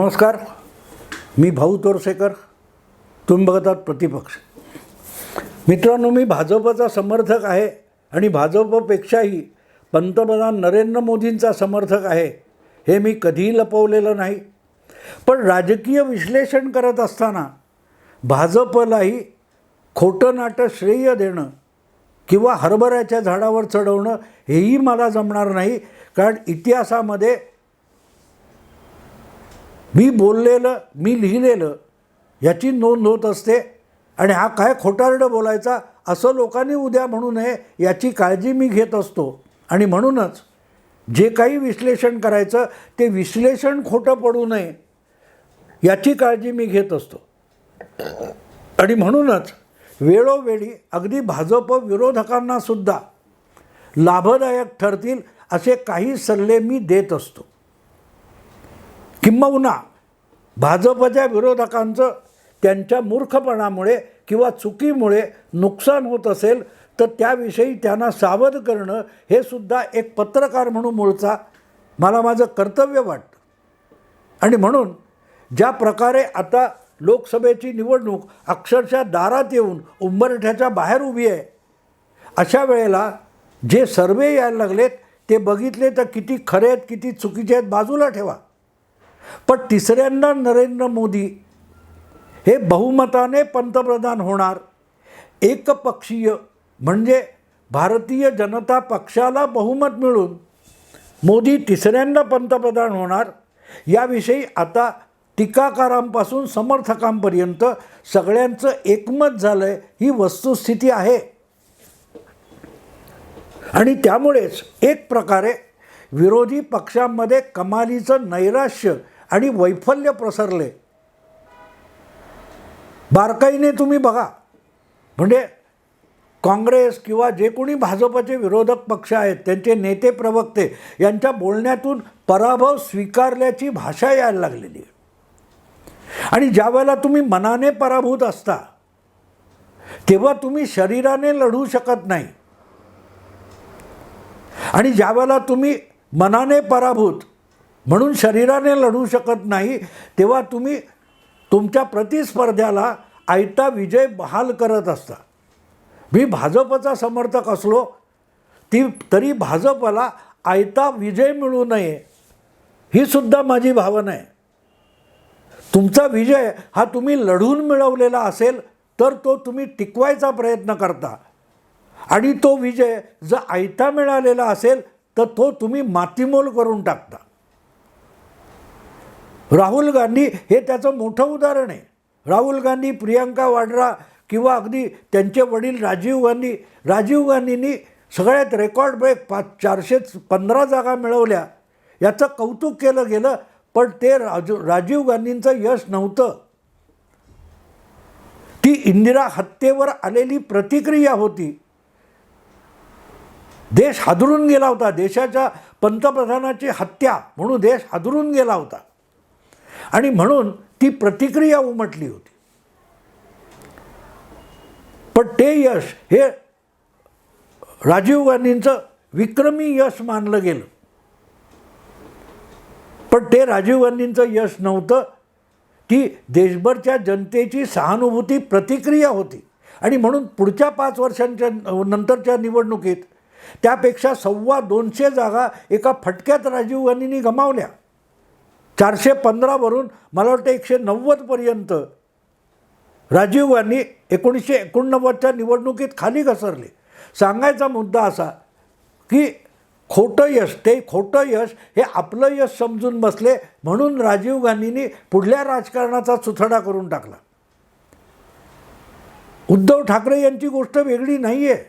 नमस्कार. मी भाऊ तोरसेकर. तुम्ही बघत आहात प्रतिपक्ष. मित्रांनो मी भाजपचा समर्थक आहे आणि भाजपपेक्षाही पंतप्रधान नरेंद्र मोदींचा समर्थक आहे हे मी कधीही लपवलेलं नाही. पण राजकीय विश्लेषण करत असताना भाजपलाही खोटं नाटं श्रेय देणं किंवा हरभऱ्याच्या झाडावर चढवणं हेही मला जमणार नाही कारण इतिहासामध्ये मी बोललेलं मी लिहिलेलं याची नोंद होत असते. आणि हा काय खोटारडं बोलायचा? असं लोकांनी उद्या म्हणू नये याची काळजी मी घेत असतो. आणि म्हणूनच जे काही विश्लेषण करायचं ते विश्लेषण खोटं पडू नये याची काळजी मी घेत असतो. आणि म्हणूनच वेळोवेळी अगदी भाजप विरोधकांनासुद्धा लाभदायक ठरतील असे काही सल्ले मी देत असतो. किंबहुना भाजपच्या विरोधकांचं त्यांच्या मूर्खपणामुळे किंवा चुकीमुळे नुकसान होत असेल तर त्याविषयी त्यांना सावध करणं हे सुद्धा एक पत्रकार म्हणून मूळचा मला माझं कर्तव्य वाटतं. आणि म्हणून ज्या प्रकारे आता लोकसभेची निवडणूक अक्षरशः दारात येऊन उंबरठ्याच्या बाहेर उभी आहे अशा वेळेला जे सर्वे यायला लागलेत ते बघितले तर किती खरे आहेत किती चुकीचे आहेत बाजूला ठेवा. पण तिसऱ्यांदा नरेंद्र मोदी हे बहुमताने पंतप्रधान होणार एकपक्षीय म्हणजे भारतीय जनता पक्षाला बहुमत मिळून मोदी तिसऱ्यांदा पंतप्रधान होणार याविषयी आता टीकाकारांपासून समर्थकांपर्यंत सगळ्यांचं एकमत झालं आहे ही वस्तुस्थिती आहे. आणि त्यामुळेच एक प्रकारे विरोधी पक्षांमध्ये कमालीचं नैराश्य आणि वैफल्य प्रसरले बारकाईने तुम्ही बघा. म्हणजे काँग्रेस किंवा जे कोणी भाजपचे विरोधक पक्ष आहेत त्यांचे नेते प्रवक्ते यांच्या बोलण्यातून पराभव स्वीकारल्याची भाषा यायला लागलेली आहे. आणि ज्यावेळेला तुम्ही मनाने पराभूत असता तेव्हा तुम्ही शरीराने लढू शकत नाही. आणि ज्यावेळेला तुम्ही मनाने पराभूत. म्हणून शरीराने लढू शकत नाही तेव्हा तुम्ही तुमच्या प्रतिस्पर्ध्याला आयता विजय बहाल करत असता. मी भाजपचा समर्थक असलो ती तरी भाजपला आयता विजय मिळू नये ही सुद्धा माझी भावना आहे. तुमचा विजय हा तुम्ही लढून मिळवलेला असेल तर तो तुम्ही टिकवायचा प्रयत्न करता. आणि तो विजय जर आयता मिळालेला असेल तर तो तुम्ही मातीमोल करून टाकता. राहुल गांधी हे त्याचं मोठं उदाहरण आहे. राहुल गांधी प्रियांका वाड्रा किंवा अगदी त्यांचे वडील राजीव गांधी राजीव गांधींनी सगळ्यात रेकॉर्ड ब्रेक पाच चारशे पंधरा जागा मिळवल्या. याचं कौतुक केलं गेलं पण ते राजू राजीव गांधींचं यश नव्हतं. ती इंदिरा हत्येवर आलेली प्रतिक्रिया होती. देश हादरून गेला होता. देशाच्या पंतप्रधानाची हत्या म्हणून देश हादरून गेला होता. आणि म्हणून ती प्रतिक्रिया उमटली होती. पण ते यश हे राजीव गांधींचं विक्रमी यश मानलं गेलं. पण ते राजीव गांधींचं यश नव्हतं. ती देशभरच्या जनतेची सहानुभूती प्रतिक्रिया होती. आणि म्हणून पुढच्या पाच वर्षांच्या नंतरच्या निवडणुकीत त्यापेक्षा सव्वा दोनशे जागा एका फटक्यात राजीव गांधींनी गमावल्या. चारशे पंधरावरून मला वाटतं एकशे नव्वदपर्यंत राजीव गांधी एकोणीसशे एकोणनव्वदच्या निवडणुकीत खाली घसरले. सांगायचा मुद्दा असा की खोटं यश ते खोटं यश हे आपलं यश समजून बसले म्हणून राजीव गांधींनी पुढल्या राजकारणाचा सुथडा करून टाकला. उद्धव ठाकरे यांची गोष्ट वेगळी नाही आहे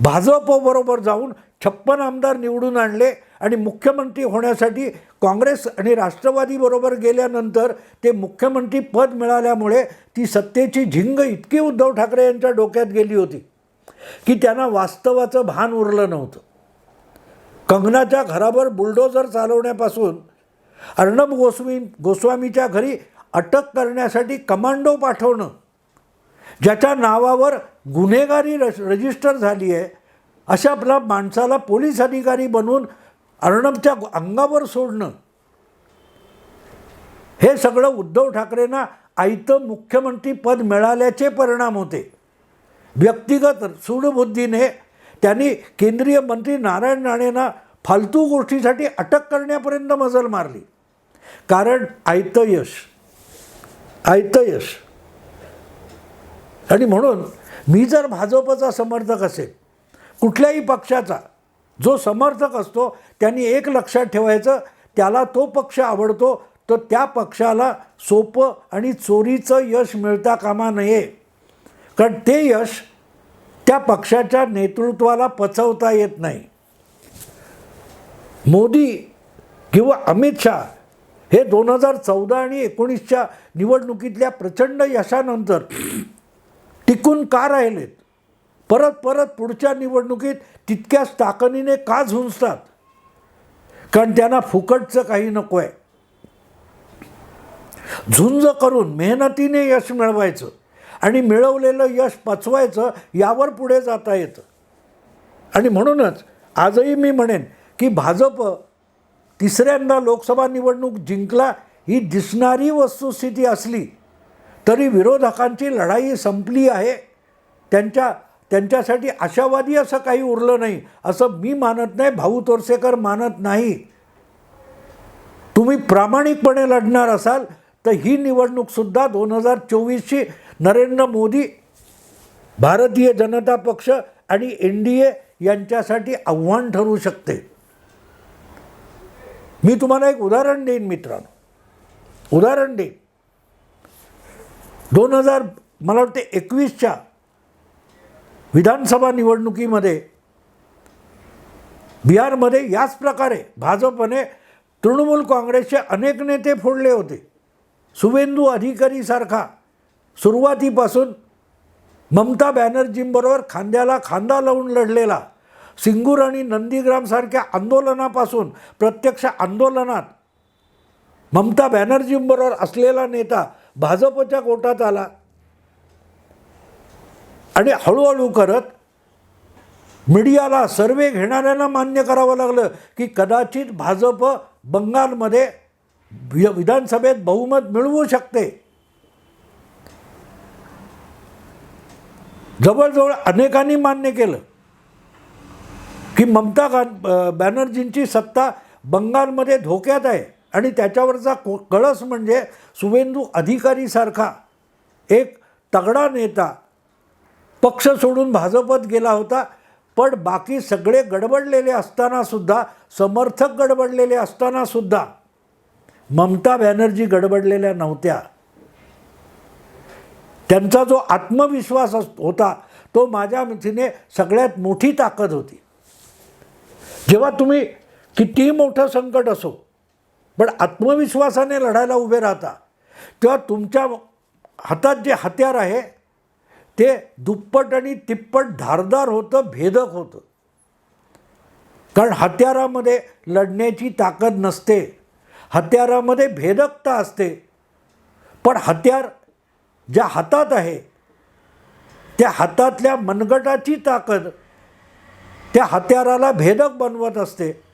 भाजपबरोबर जाऊन छप्पन आमदार निवडून आणले आणि मुख्यमंत्री होण्यासाठी काँग्रेस आणि राष्ट्रवादीबरोबर गेल्यानंतर ते मुख्यमंत्री पद मिळाल्यामुळे ती सत्तेची झिंग इतकी उद्धव ठाकरे यांच्या डोक्यात गेली होती की त्यांना वास्तवाचं भान उरलं नव्हतं. कंगनाच्या घरावर बुलडोजर चालवण्यापासून अर्णब गोस्वी गोस्वामीच्या घरी अटक करण्यासाठी कमांडो पाठवणं ज्याच्या नावावर गुन्हेगारी रज रजिस्टर झाली आहे अशा आपल्या माणसाला पोलीस अधिकारी बनवून अर्णबच्या अंगावर सोडणं. हे सगळं उद्धव ठाकरेंना आयतं मुख्यमंत्री पद मिळाल्याचे परिणाम होते. व्यक्तिगत सूडबुद्धीने त्यांनी केंद्रीय मंत्री नारायण राणेंना फालतू गोष्टीसाठी अटक करण्यापर्यंत मजल मारली. कारण आयतं यश आयतं यश. आणि म्हणून मी जर भाजपचा समर्थक असेल कुठल्याही पक्षाचा जो समर्थक असतो त्यांनी एक लक्षात ठेवायचं त्याला तो पक्ष आवडतो तर त्या पक्षाला सोपं आणि चोरीचं यश मिळता कामा नये. कारण ते यश त्या पक्षाच्या नेतृत्वाला पचवता येत नाही. मोदी किंवा अमित शहा हे दोन हजार चौदा आणि एकोणीसच्या निवडणुकीतल्या प्रचंड यशानंतर टिकून का राहिलेत? परत परत पुढच्या निवडणुकीत तितक्याच ताकदीने का झुंजतात? कारण त्यांना फुकटचं काही नको आहे झुंज करून मेहनतीने यश मिळवायचं आणि मिळवलेलं यश पचवायचं यावर पुढे जाता येतं. आणि म्हणूनच आजही मी म्हणेन की भाजप तिसऱ्यांदा लोकसभा निवडणूक जिंकला ही दिसणारी वस्तुस्थिती असली तरी विरोधकांची लढाई संपली आहे. त्यांच्या त्यांच्यासाठी आशावादी असं काही उरलं नाही असं मी मानत नाही भाऊ तोरसेकर मानत नाही. तुम्ही प्रामाणिकपणे लढणार असाल तर ही निवडणूकसुद्धा दोन हजार चोवीसची नरेंद्र मोदी भारतीय जनता पक्ष आणि एन डी ए यांच्यासाठी आव्हान ठरू शकते. मी तुम्हाला एक उदाहरण देईन मित्रांनो. उदाहरण देईन. दोन हजार मला वाटते एकवीसच्या विधानसभा निवडणुकीमध्ये बिहारमध्ये याच प्रकारे भाजपने तृणमूल काँग्रेसचे अनेक नेते फोडले होते. सुवेंदू अधिकारीसारखा सुरुवातीपासून ममता बॅनर्जींबरोबर खांद्याला खांदा लावून लढलेला सिंगूर आणि नंदीग्रामसारख्या आंदोलनापासून प्रत्यक्ष आंदोलनात ममता बॅनर्जींबरोबर असलेला नेता भाजपच्या कोटात आला. आणि हळूहळू करत मीडियाला सर्वे घेणाऱ्यांना मान्य करावं लागलं की कदाचित भाजप बंगालमध्ये विधानसभेत बहुमत मिळवू शकते. जवळजवळ अनेकांनी मान्य केलं की ममता गा बॅनर्जींची सत्ता बंगालमध्ये धोक्यात आहे. आणि त्याच्यावरचा को कळस म्हणजे सुवेंदू अधिकारीसारखा एक तगडा नेता पक्ष सोडून भाजपत गेला होता पण बाकी सगळे गडबडलेले असतानासुद्धा समर्थक गडबडलेले असतानासुद्धा ममता बॅनर्जी गडबडलेल्या नव्हत्या. त्यांचा जो आत्मविश्वास अस होता तो माझ्या मतीने सगळ्यात मोठी ताकद होती. जेव्हा तुम्ही कितीही मोठं संकट असो पण आत्मविश्वासाने लढायला उभे राहता. तेव्हा तुमच्या हातात जे हत्यार आहे ते दुप्पट आणि तिप्पट धारदार होतं भेदक होतं. कारण हत्यारामध्ये लढण्याची ताकद नसते. हत्यारामध्ये भेदकता असते. पण हत्यार ज्या हातात आहे त्या हातातल्या मनगटाची ताकद त्या हत्याराला भेदक बनवत असते.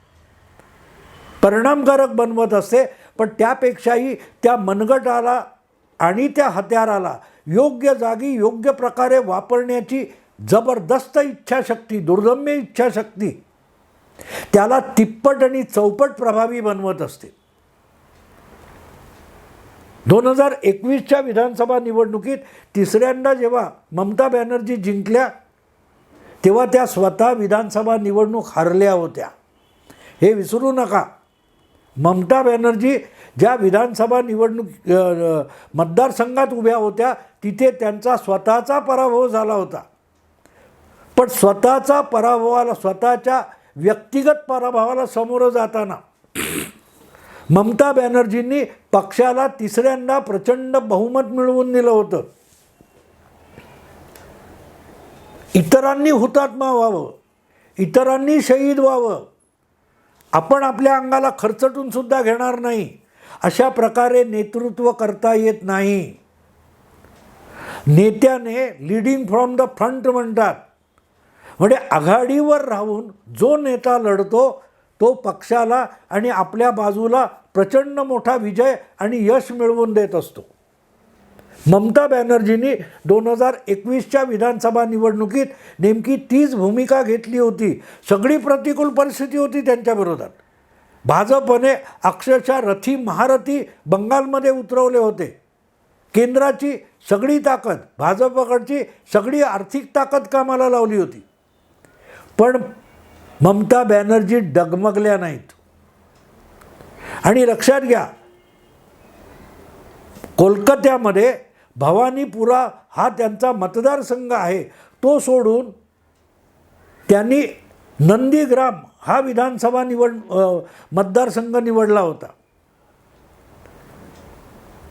परिणामकारक बनवत असते. पण त्यापेक्षाही त्या मनगटाला आणि त्या हत्याराला योग्य जागी योग्य प्रकारे वापरण्याची जबरदस्त इच्छाशक्ती दुर्दम्य इच्छाशक्ती त्याला तिप्पट आणि चौपट प्रभावी बनवत असते. दोन हजार एकवीसच्या विधानसभा निवडणुकीत तिसऱ्यांदा जेव्हा ममता बॅनर्जी जिंकल्या तेव्हा त्या स्वतः विधानसभा निवडणूक हरल्या होत्या. हे विसरू नका. ममता बॅनर्जी ज्या विधानसभा निवडणूक मतदारसंघात उभ्या होत्या तिथे त्यांचा स्वतःचा पराभव झाला होता. पण स्वतःचा पराभवाला स्वतःच्या व्यक्तिगत पराभवाला सामोरं जाताना ममता बॅनर्जींनी पक्षाला तिसऱ्यांदा प्रचंड बहुमत मिळवून दिलं होतं. इतरांनी हुतात्मा व्हावं इतरांनी शहीद व्हावं आपण आपल्या अंगाला खर्चटून सुद्धा घेणार नाही. अशा प्रकारे नेतृत्व करता येत नाही. नेत्याने लिडिंग फ्रॉम द फ्रंट म्हणतात. म्हणजे आघाडीवर राहून जो नेता लढतो तो पक्षाला आणि आपल्या बाजूला प्रचंड मोठा विजय आणि यश मिळवून देत असतो. ममता बॅनर्जींनी दोन हजार एकवीसच्या विधानसभा निवडणुकीत नेमकी तीच भूमिका घेतली होती. सगळी प्रतिकूल परिस्थिती होती त्यांच्या विरोधात. भाजपने अक्षरशः रथी महारथी बंगालमध्ये उतरवले होते. केंद्राची सगळी ताकद भाजपकडची सगळी आर्थिक ताकद कामाला लावली होती. पण ममता बॅनर्जी डगमगल्या नाहीत. आणि लक्षात घ्या कोलकात्यामध्ये भवानीपुरा हा त्यांचा मतदारसंघ आहे. तो सोडून त्यांनी नंदीग्राम हा विधानसभा निवड मतदारसंघ निवडला होता.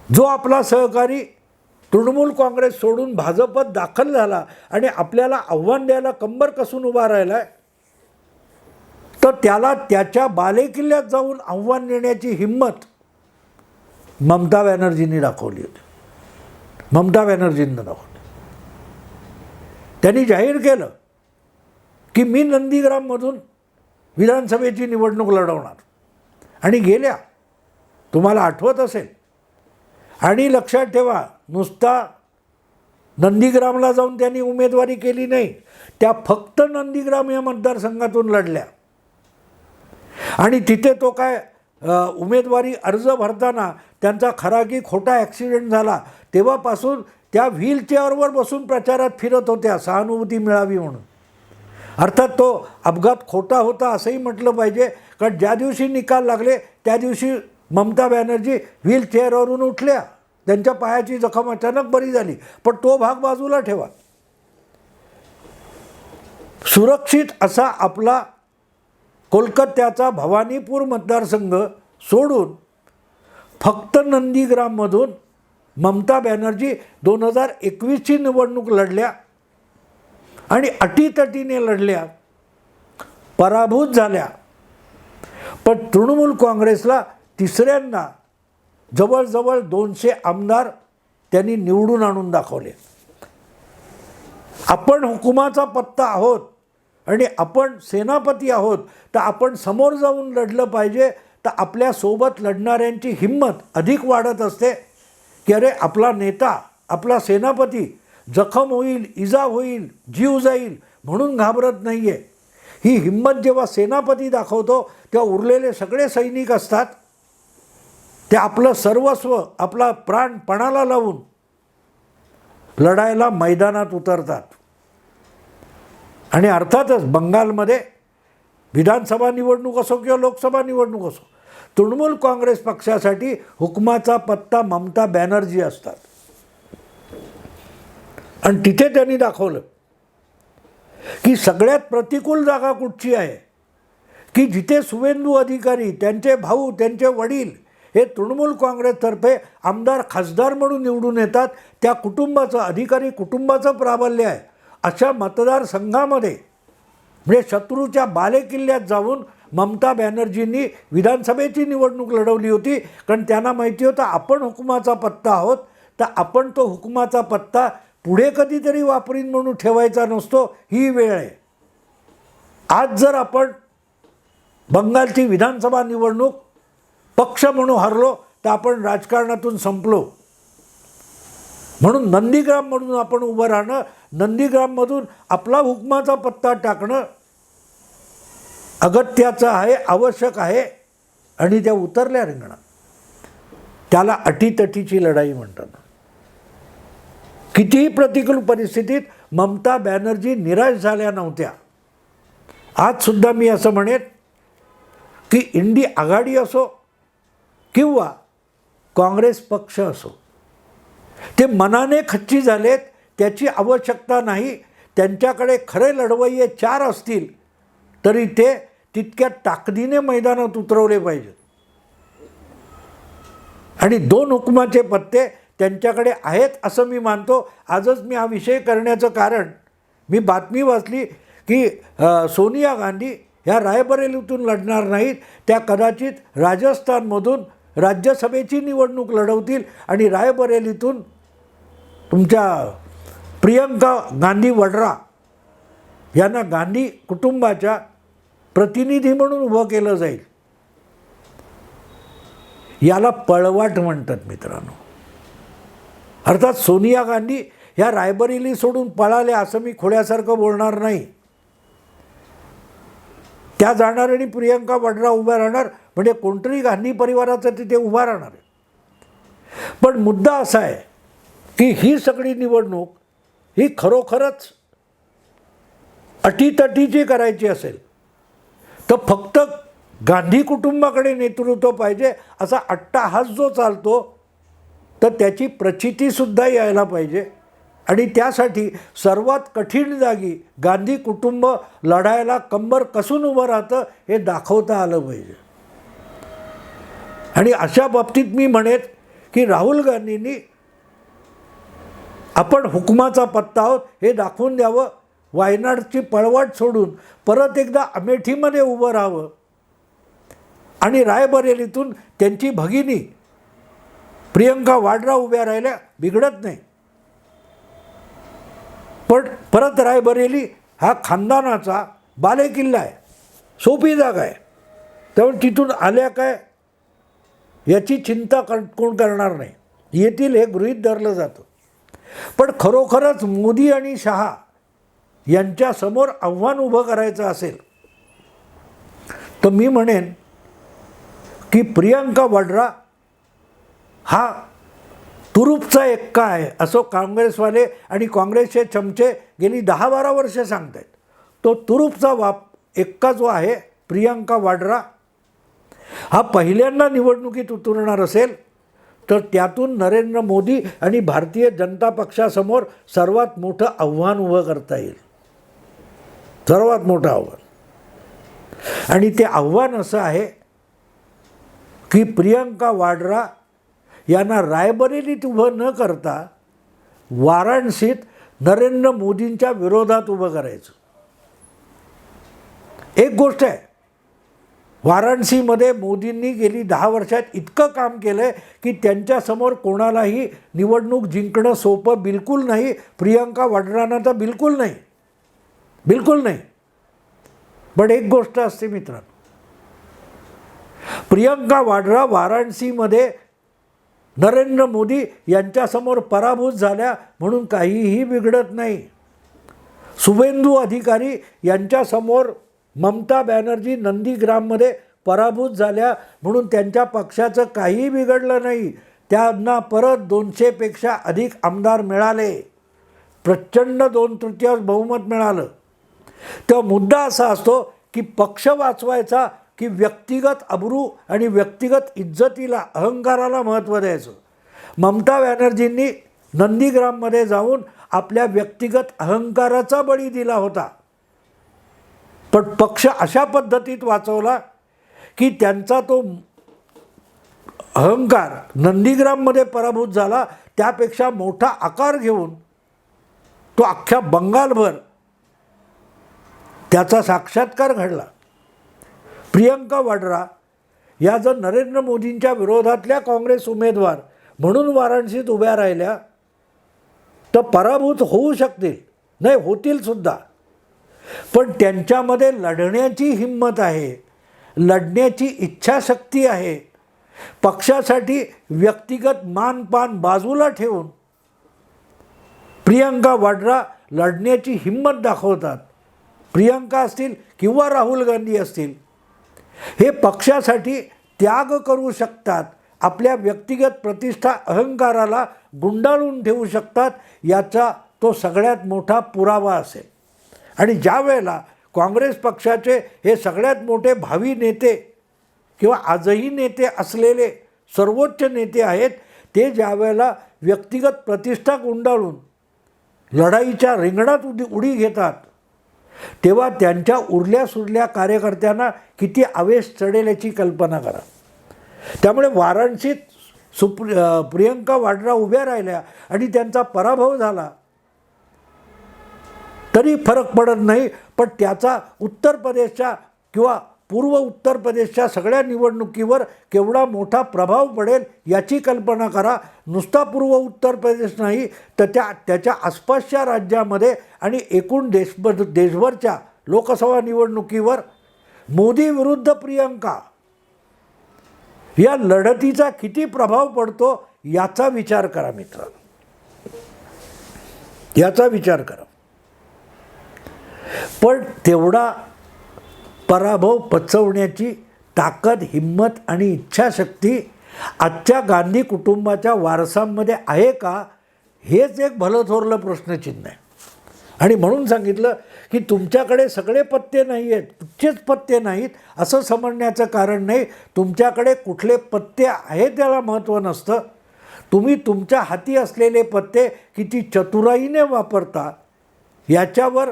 जो आपला सहकारी तृणमूल काँग्रेस सोडून भाजपत दाखल झाला आणि आपल्याला आव्हान द्यायला कंबर कसून उभा राहिला आहे तर त्याला त्याच्या बालेकिल्ल्यात जाऊन आव्हान देण्याची हिंमत ममता बॅनर्जींनी दाखवली होती. ममता बॅनर्जींना दाखवली त्यांनी जाहीर केलं की मी नंदीग्राममधून विधानसभेची निवडणूक लढवणार. आणि गेल्या तुम्हाला आठवत असेल आणि लक्षात ठेवा नुसता नंदीग्रामला जाऊन त्यांनी उमेदवारी केली नाही त्या फक्त नंदीग्राम या मतदारसंघातून लढल्या. आणि तिथे तो काय उमेदवारी अर्ज भरताना त्यांचा खरा की खोटा ॲक्सिडेंट झाला. तेव्हापासून त्या व्हीलचेअरवर बसून प्रचारात फिरत होत्या सहानुभूती मिळावी म्हणून. अर्थात तो अपघात खोटा होता असंही म्हटलं पाहिजे. कारण ज्या दिवशी निकाल लागले त्या दिवशी ममता बॅनर्जी व्हीलचेअरवरून उठल्या. त्यांच्या पायाची जखम अचानक बरी झाली. पण तो भाग बाजूला ठेवा. सुरक्षित असा आपला कोलकात्याचा भवानीपूर मतदारसंघ सोडून फक्त नंदीग्राममधून ममता बॅनर्जी दोन हजार एकवीसची निवडणूक लढल्या आणि अटीतटीने लढल्या पराभूत झाल्या. पण तृणमूल काँग्रेसला तिसऱ्यांदा जवळजवळ दोनशे आमदार त्यांनी निवडून आणून दाखवले. आपण हुकुमाचा पत्ता आहोत आणि आपण सेनापती आहोत तर आपण समोर जाऊन लढलं पाहिजे तर आपल्यासोबत लढणाऱ्यांची हिंमत अधिक वाढत असते. की अरे आपला नेता आपला सेनापती जखम होईल इजा होईल जीव जाईल म्हणून घाबरत नाही आहे ही हिंमत जेव्हा सेनापती दाखवतो तेव्हा उरलेले सगळे सैनिक असतात. ते आपलं सर्वस्व आपला प्राण पणाला लावून लढायला मैदानात उतरतात. आणि अर्थातच बंगालमध्ये विधानसभा निवडणूक असो किंवा लोकसभा निवडणूक असो तृणमूल काँग्रेस पक्षासाठी हुकमाचा पत्ता ममता बॅनर्जी असतात. आणि तिथे त्यांनी दाखवलं की सगळ्यात प्रतिकूल जागा कुठची आहे? की जिथे सुवेंदू अधिकारी त्यांचे भाऊ त्यांचे वडील हे तृणमूल काँग्रेसतर्फे आमदार खासदार म्हणून निवडून येतात त्या कुटुंबाचं अधिकारी कुटुंबाचं प्राबल्य आहे. अशा मतदारसंघामध्ये म्हणजे शत्रूच्या बालेकिल्ल्यात जाऊन ममता बॅनर्जींनी विधानसभेची निवडणूक लढवली होती. कारण त्यांना माहिती होतं आपण हुकुमाचा पत्ता आहोत. तर आपण तो हुकुमाचा पत्ता पुढे कधीतरी वापरीन म्हणून ठेवायचा नसतो ही वेळ आहे. आज जर आपण बंगालची विधानसभा निवडणूक पक्ष म्हणून हरलो तर आपण राजकारणातून संपलो. म्हणून नंदीग्राम म्हणून आपण उभं राहणं नंदीग्राममधून आपला हुकमाचा पत्ता टाकणं अगत्याचं आहे आवश्यक आहे आणि त्या उतरल्या रिंगणात. त्याला अटीतटीची लढाई म्हणतात. कितीही प्रतिकूल परिस्थितीत ममता बॅनर्जी निराश झाल्या नव्हत्या. आजसुद्धा मी असं म्हणेन की इंडी आघाडी असो किंवा काँग्रेस पक्ष असो ते मनाने खच्ची झालेत त्याची आवश्यकता नाही त्यांच्याकडे खरे लढवय्ये चार असतील तरी ते तितक्या ताकदीने मैदानात उतरवले पाहिजेत. आणि दोन हुकुमाचे पत्ते त्यांच्याकडे आहेत असं मी मानतो. आजच मी हा विषय करण्याचं कारण मी बातमी वाचली की सोनिया गांधी ह्या रायबरेलीतून लढणार नाहीत. त्या कदाचित राजस्थानमधून राज्यसभेची निवडणूक लढवतील आणि रायबरेलीतून तुमच्या प्रियंका गांधी वड्रा यांना गांधी कुटुंबाच्या प्रतिनिधी म्हणून उभं केलं जाईल. याला पळवाट म्हणतात मित्रांनो. अर्थात सोनिया गांधी ह्या रायबरेली सोडून पळाल्या असं मी खोड्यासारखं बोलणार नाही. त्या जाणार आणि प्रियंका वड्रा उभ्या राहणार म्हणजे कोणतरी गांधी परिवाराचं तिथे उभा राहणार आहे. पण मुद्दा असा आहे की ही सगळी निवडणूक ही खरोखरच अटीतटीची करायची असेल तर फक्त गांधी कुटुंबाकडे नेतृत्व पाहिजे असा अट्टाहास जो चालतो तर त्याची प्रचितीसुद्धा यायला पाहिजे. आणि त्यासाठी सर्वात कठीण जागी गांधी कुटुंब लढायला कंबर कसून उभं राहतं हे दाखवता आलं पाहिजे. आणि अशा बाबतीत मी म्हणेन की राहुल गांधींनी आपण हुकमाचा पत्ता आहोत हे दाखवून द्यावं. वायनाडची पळवाट सोडून परत एकदा अमेठीमध्ये उभं राहावं. आणि रायबरेलीतून त्यांची भगिनी प्रियंका वाड्रा उभ्या राहिल्या बिघडत नाही. पण परत रायबरेली हा खानदानाचा बालेकिल्ला आहे. सोपी जागा आहे. त्यामुळे तिथून आल्या काय याची चिंता कर कोण करणार नाही. येथील हे गृहीत धरलं जातं. पण खरोखरच मोदी आणि शहा यांच्यासमोर आव्हान उभं करायचं असेल तर मी म्हणेन की प्रियंका वड्रा हा तुरुपचा एक्का आहे असं काँग्रेसवाले आणि काँग्रेसचे चमचे गेली दहा बारा वर्ष सांगत आहेत तो तुरुपचा वाप एक्का जो आहे प्रियंका वाड्रा हा पहिल्यांदा निवडणुकीत उतरणार असेल तर त्यातून नरेंद्र मोदी आणि भारतीय जनता पक्षासमोर सर्वात मोठं आव्हान उभं करता येईल. सर्वात मोठं आव्हान. आणि ते आव्हान असं आहे की प्रियंका वाड्रा यांना रायबरेलीत उभं न करता वाराणसीत नरेंद्र मोदींच्या विरोधात उभं करायचं. एक गोष्ट आहे वाराणसीमध्ये मोदींनी गेली दहा वर्षात इतकं काम केलं आहे की त्यांच्यासमोर कोणालाही निवडणूक जिंकणं सोपं बिलकुल नाही प्रियंका वाड्रांना तर बिलकुल नाही. बिलकुल नाही. पण एक गोष्ट असते मित्रांनो. प्रियंका वाड्रा वाराणसीमध्ये नरेंद्र मोदी यांच्यासमोर पराभूत झाल्या म्हणून काहीही बिघडत नाही. शुभेंदू अधिकारी यांच्यासमोर ममता बॅनर्जी नंदीग्राममध्ये पराभूत झाल्या म्हणून त्यांच्या पक्षाचं काहीही बिघडलं नाही. त्यांना परत दोनशेपेक्षा अधिक आमदार मिळाले. प्रचंड दोन तृतीयांश बहुमत मिळालं. तेव्हा मुद्दा असा असतो की पक्ष वाचवायचा की व्यक्तिगत अब्रू आणि व्यक्तिगत इज्जतीला अहंकाराला महत्त्व द्यायचं. ममता बॅनर्जींनी नंदीग्राममध्ये जाऊन आपल्या व्यक्तिगत अहंकाराचा बळी दिला होता. पण पक्ष अशा पद्धतीत वाचवला की त्यांचा तो अहंकार नंदीग्राममध्ये पराभूत झाला त्यापेक्षा मोठा आकार घेऊन तो अख्ख्या बंगालभर त्याचा साक्षात्कार घडला. प्रियंका वाड्रा या जर नरेंद्र मोदींच्या विरोधातल्या काँग्रेस उमेदवार म्हणून वाराणसीत उभ्या राहिल्या तर पराभूत होऊ शकतील नाही होतील सुद्धा. पण त्यांच्यामध्ये लढण्याची हिंमत आहे लढण्याची इच्छाशक्ती आहे. पक्षासाठी व्यक्तिगत मानपान बाजूला ठेवून प्रियंका वाड्रा लढण्याची हिंमत दाखवतात. प्रियंका असतील किंवा राहुल गांधी असतील हे पक्षासाठी त्याग करू शकतात आपल्या व्यक्तिगत प्रतिष्ठा अहंकाराला गुंडाळून ठेवू शकतात याचा तो सगळ्यात मोठा पुरावा असेल. आणि ज्या वेळेला काँग्रेस पक्षाचे हे सगळ्यात मोठे भावी नेते किंवा आजही नेते असलेले सर्वोच्च नेते आहेत ते ज्या वेळेला व्यक्तिगत प्रतिष्ठा गुंडाळून लढाईच्या रिंगणात उडी उडी घेतात तेव्हा त्यांच्या उरल्या सुरल्या कार्यकर्त्यांना किती आवेश चढेल याची कल्पना करा. त्यामुळे वाराणसीत सुप्रि प्रियंका वाड्रा उभ्या राहिल्या आणि त्यांचा पराभव झाला. तरी फरक पडत नाही पण त्याचा उत्तर प्रदेशच्या किंवा पूर्व उत्तर प्रदेशच्या सगळ्या निवडणुकीवर केवढा मोठा प्रभाव पडेल याची कल्पना करा. नुसता पूर्व उत्तर प्रदेश नाही तर त्या त्याच्या आसपासच्या राज्यामध्ये आणि एकूण देशभ देशभरच्या लोकसभा निवडणुकीवर मोदी विरुद्ध प्रियंका. या लढतीचा किती प्रभाव पडतो याचा विचार करा मित्र. याचा विचार करा. पण तेवढा पराभव पचवण्याची ताकद हिंमत आणि इच्छाशक्ती आजच्या गांधी कुटुंबाच्या वारसांमध्ये आहे का? हेच एक भलं थोरलं प्रश्नचिन्ह आहे. आणि म्हणून सांगितलं की तुमच्याकडे सगळे पत्ते नाही आहेत कुठचेच पत्ते नाहीत असं समजण्याचं कारण नाही. तुमच्याकडे कुठले पत्ते आहे त्याला महत्त्व नसतं. तुम्ही तुमच्या हाती असलेले पत्ते किती चतुराईने वापरता याच्यावर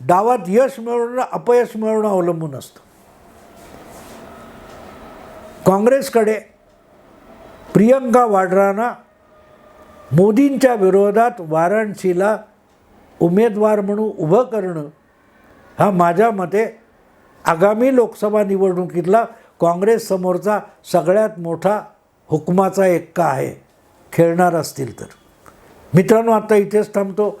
डावात यश मिळवणं अपयश मिळवणं अवलंबून असतं. काँग्रेसकडे प्रियंका वाड्रांना मोदींच्या विरोधात वाराणसीला उमेदवार म्हणून उभं करणं हा माझ्या मते आगामी लोकसभा निवडणुकीतला काँग्रेससमोरचा सगळ्यात मोठा हुकमाचा एक्का आहे. खेळणार असतील तर. मित्रांनो आता इथेच थांबतो.